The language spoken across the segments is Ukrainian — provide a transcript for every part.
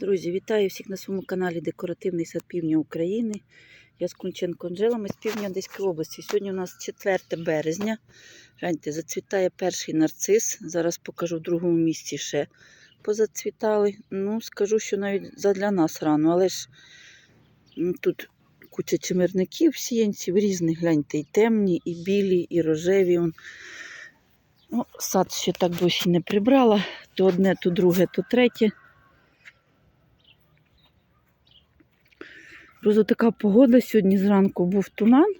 Друзі, вітаю всіх на своєму каналі Декоративний сад Півдня України. Я з Кунченко Анжела, ми з півдня Одеської області. Сьогодні у нас 4 березня. Гляньте, зацвітає перший нарцис. Зараз покажу в другому місці ще позацвітали. Ну, скажу, що навіть задля нас рано, але ж тут куча чимирників, сіянців різних, гляньте, і темні, і білі, і рожеві. Ну, сад ще так досі не прибрала. То одне, то друге, то третє. Просто така погода сьогодні зранку був туман.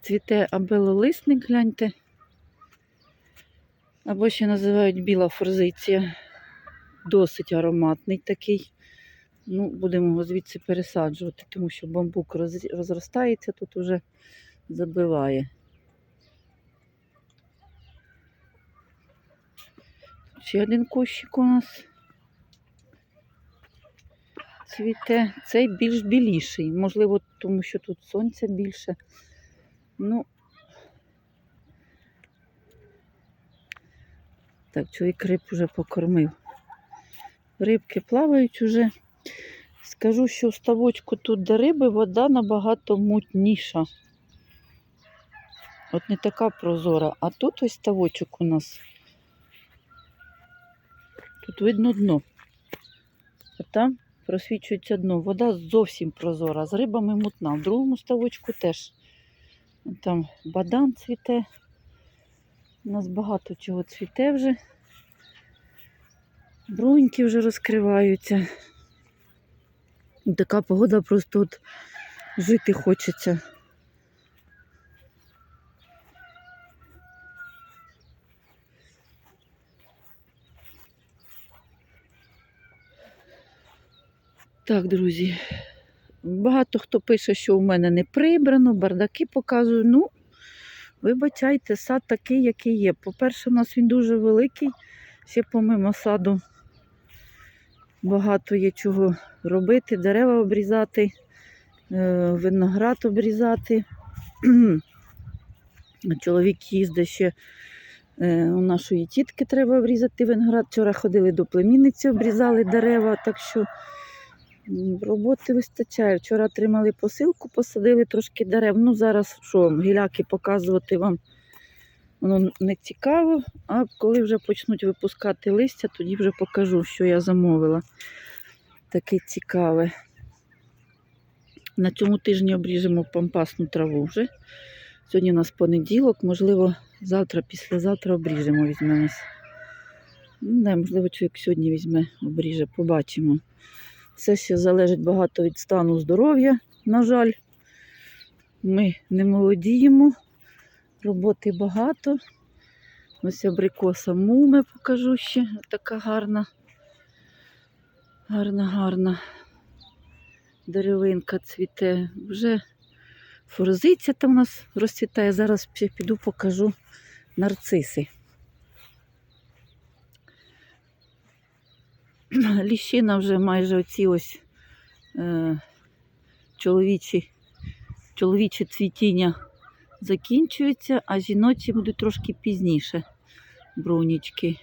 Цвіте абелолисник, гляньте. Або ще називають біла форзиція. Досить ароматний такий. Ну, будемо його звідси пересаджувати, тому що бамбук розростається, тут уже забиває. Ще один кущик у нас цвіте. Цей більш біліший. Можливо, тому що тут сонця більше. Ну, так, чоловік риб уже покормив. Рибки плавають уже. Скажу, що в ставочку тут де риби вода набагато мутніша. От не така прозора, а тут ось ставочок у нас. Тут видно дно. А там просвічується дно. Вода зовсім прозора, з рибами мутна. В другому ставочку теж. Там бадан цвіте. У нас багато чого цвіте вже. Бруньки вже розкриваються. Така погода просто от жити хочеться. Так, друзі. Багато хто пише, що у мене не прибрано, бардаки показую. Ну, вибачайте, сад такий, який є. По-перше, у нас він дуже великий. Ще помимо саду багато є чого робити, дерева обрізати, е, виноград обрізати. Чоловік їздить ще е, у нашої тітки треба обрізати виноград. Вчора ходили до племінниці, обрізали дерева, так що роботи вистачає. Вчора отримали посилку, посадили трошки дерев. Ну, зараз що гіляки показувати вам воно не цікаво. А коли вже почнуть випускати листя, тоді вже покажу, що я замовила. Таке цікаве. На цьому тижні обріжемо пампасну траву вже. Сьогодні у нас понеділок, можливо, завтра, післязавтра обріжемо, візьмемось. Ну, не, можливо, чоловік сьогодні візьме, обріже, побачимо. Це ще залежить багато від стану здоров'я, на жаль. Ми не молодіємо, роботи багато. Ось абрикоса муми покажу ще. Така гарна, гарна, гарна деревинка цвіте. Вже форзиця там у нас розцвітає. Зараз ще піду покажу нарциси. Ліщина вже майже оці ось е, чоловічі, чоловіче цвітіння закінчується, а жіночі будуть трошки пізніше брунічки.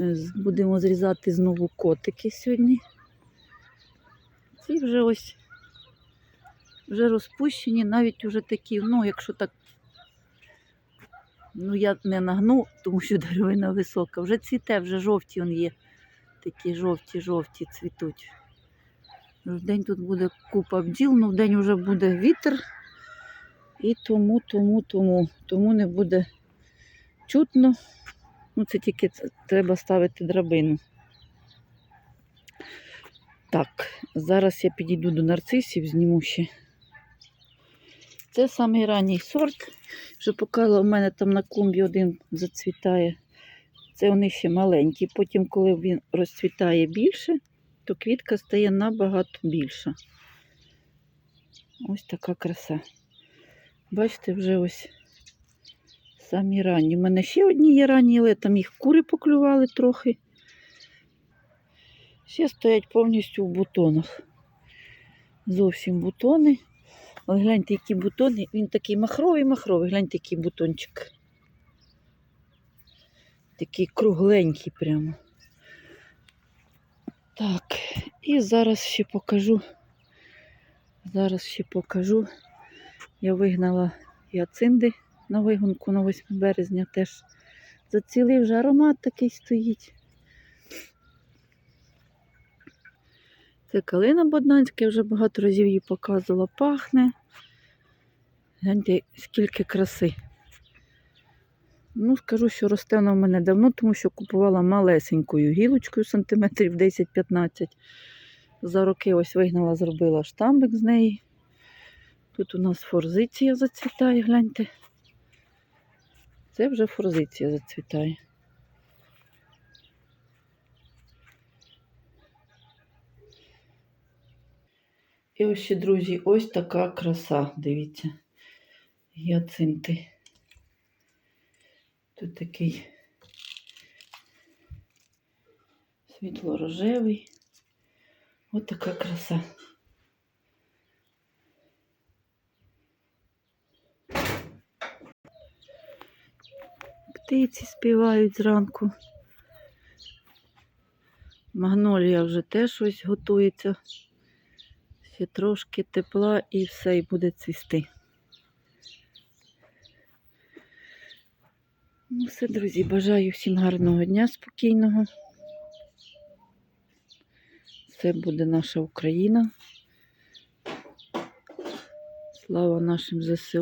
Е, Будемо зрізати знову котики сьогодні. Ці вже ось вже розпущені, навіть вже такі, ну, якщо так, ну я не нагну, тому що деревина висока. Вже цвіте, вже жовті он є. Такі жовті-жовті цвітуть. В день тут буде купа бджіл, ну в день вже буде вітер. І тому, тому, тому, тому не буде чутно. Ну, це тільки треба ставити драбину. Так, зараз я підійду до нарцисів, зніму ще. Це самий ранній сорт. Вже показала, у мене там на клумбі один зацвітає. Це вони ще маленькі. Потім, коли він розцвітає більше, то квітка стає набагато більша. Ось така краса. Бачите, вже ось самі ранні. У мене ще одні є ранні, але там їх кури поклювали трохи. Ще стоять повністю в бутонах. Зовсім бутони. Але гляньте, які бутони. Він такий махровий, махровий. Гляньте, який бутончик. Такий кругленький прямо. Так, і зараз ще покажу. Зараз ще покажу. Я вигнала яцинди на вигонку на 8 березня теж. Зацілий вже аромат такий стоїть. Це калина Боднанська, я вже багато разів її показувала, пахне. Гляньте, скільки краси. Ну, скажу, що росте вона в мене давно, тому що купувала малесенькою гілочкою, сантиметрів 10-15. За роки ось вигнала, зробила штамбик з неї. Тут у нас форзиція зацвітає, гляньте. Це вже форзиція зацвітає. І ось ще, друзі, ось така краса, дивіться. Гіацинти. Тут такий світло-рожевий. Ось така краса. Птиці співають зранку. Магнолія вже теж ось готується. Ще трошки тепла і все, і буде цвісти. Ну, все, друзі, бажаю всім гарного дня, спокійного. Це буде наша Україна. Слава нашим ЗСУ.